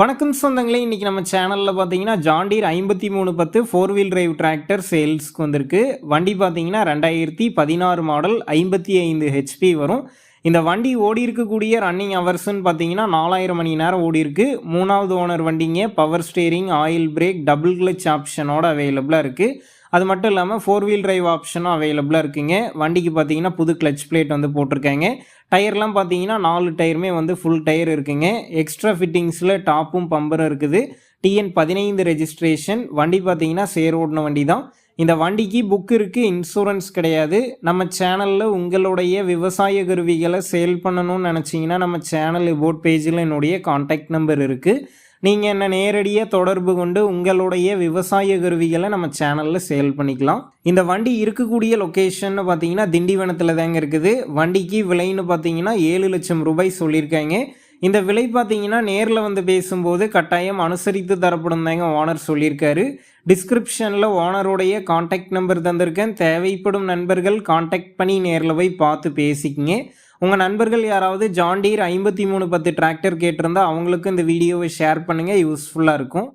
வணக்கம் சொந்தங்களே இன்றைக்கி நம்ம சேனலில் பார்த்தீங்கன்னா ஜாண்டீர் ஐம்பத்தி மூணு பத்து ஃபோர் வீல் டிரைவ் டிராக்டர் சேல்ஸ்க்கு வந்திருக்கு. வண்டி பார்த்தீங்கன்னா ரெண்டாயிரத்தி பதினாறு மாடல் ஐம்பத்தி ஐந்து ஹெச்பி வரும். இந்த வண்டி ஓடி இருக்கக்கூடிய ரன்னிங் ஹவர்ஸ்ன்னு பார்த்தீங்கன்னா நாலாயிரம் மணி நேரம் ஓடி இருக்கு மூணாவது ஓனர் வண்டிங்க power steering oil brake double clutch ஆப்ஷனோட அவைலபிளாக இருக்குது அது மட்டும் இல்லாமல் ஃபோர் வீல் டிரைவ் ஆப்ஷனும் அவைலபிளாக இருக்குங்க. வண்டிக்கு பார்த்தீங்கன்னா புது கிளச் பிளேட் வந்து போட்டிருக்காங்க. டயர்லாம் பார்த்தீங்கன்னா நாலு டயருமே வந்து ஃபுல் டயர் இருக்குங்க. எக்ஸ்ட்ரா ஃபிட்டிங்ஸில் டாப்பும் பம்பரும் இருக்குது. டிஎன் பதினைந்து ரெஜிஸ்ட்ரேஷன் வண்டி பார்த்தீங்கன்னா சேர் ஓடின வண்டி தான் இந்த வண்டிக்கு புக் இருக்குது இன்சூரன்ஸ் கிடையாது. நம்ம சேனலில் உங்களுடைய விவசாய கருவிகளை சேல் பண்ணணும்னு நினச்சிங்கன்னா நம்ம சேனல் போட் பேஜில் என்னுடைய காண்டாக்ட் நம்பர் இருக்குது நீங்கள் என்ன நேரடியாக தொடர்பு கொண்டு உங்களுடைய விவசாய கருவிகளை நம்ம சேனலில் சேல் பண்ணிக்கலாம். இந்த வண்டி இருக்கக்கூடிய லொக்கேஷன்னு பார்த்தீங்கன்னா திண்டிவனத்தில் தாங்க இருக்குது. வண்டிக்கு விலைன்னு பார்த்தீங்கன்னா ஏழு லட்சம் ரூபாய் சொல்லியிருக்காங்க. இந்த விலை பார்த்தீங்கன்னா நேரில் வந்து பேசும்போது கட்டாயம் அனுசரித்து தரப்படும் தாங்க ஓனர் சொல்லியிருக்காரு. டிஸ்கிரிப்ஷனில் ஓனருடைய காண்டாக்ட் நம்பர் தந்திருக்கேன். தேவைப்படும் நண்பர்கள் காண்டாக்ட் பண்ணி நேரில் போய் பார்த்து பேசிக்கிங்க. உங்கள் நண்பர்கள் யாராவது ஜாண்டீர் ஐம்பத்தி மூணு பத்து டிராக்டர் கேட்டிருந்தா அவங்களுக்கும் இந்த வீடியோவை ஷேர் பண்ணுங்கள் யூஸ்ஃபுல்லாக இருக்கும்.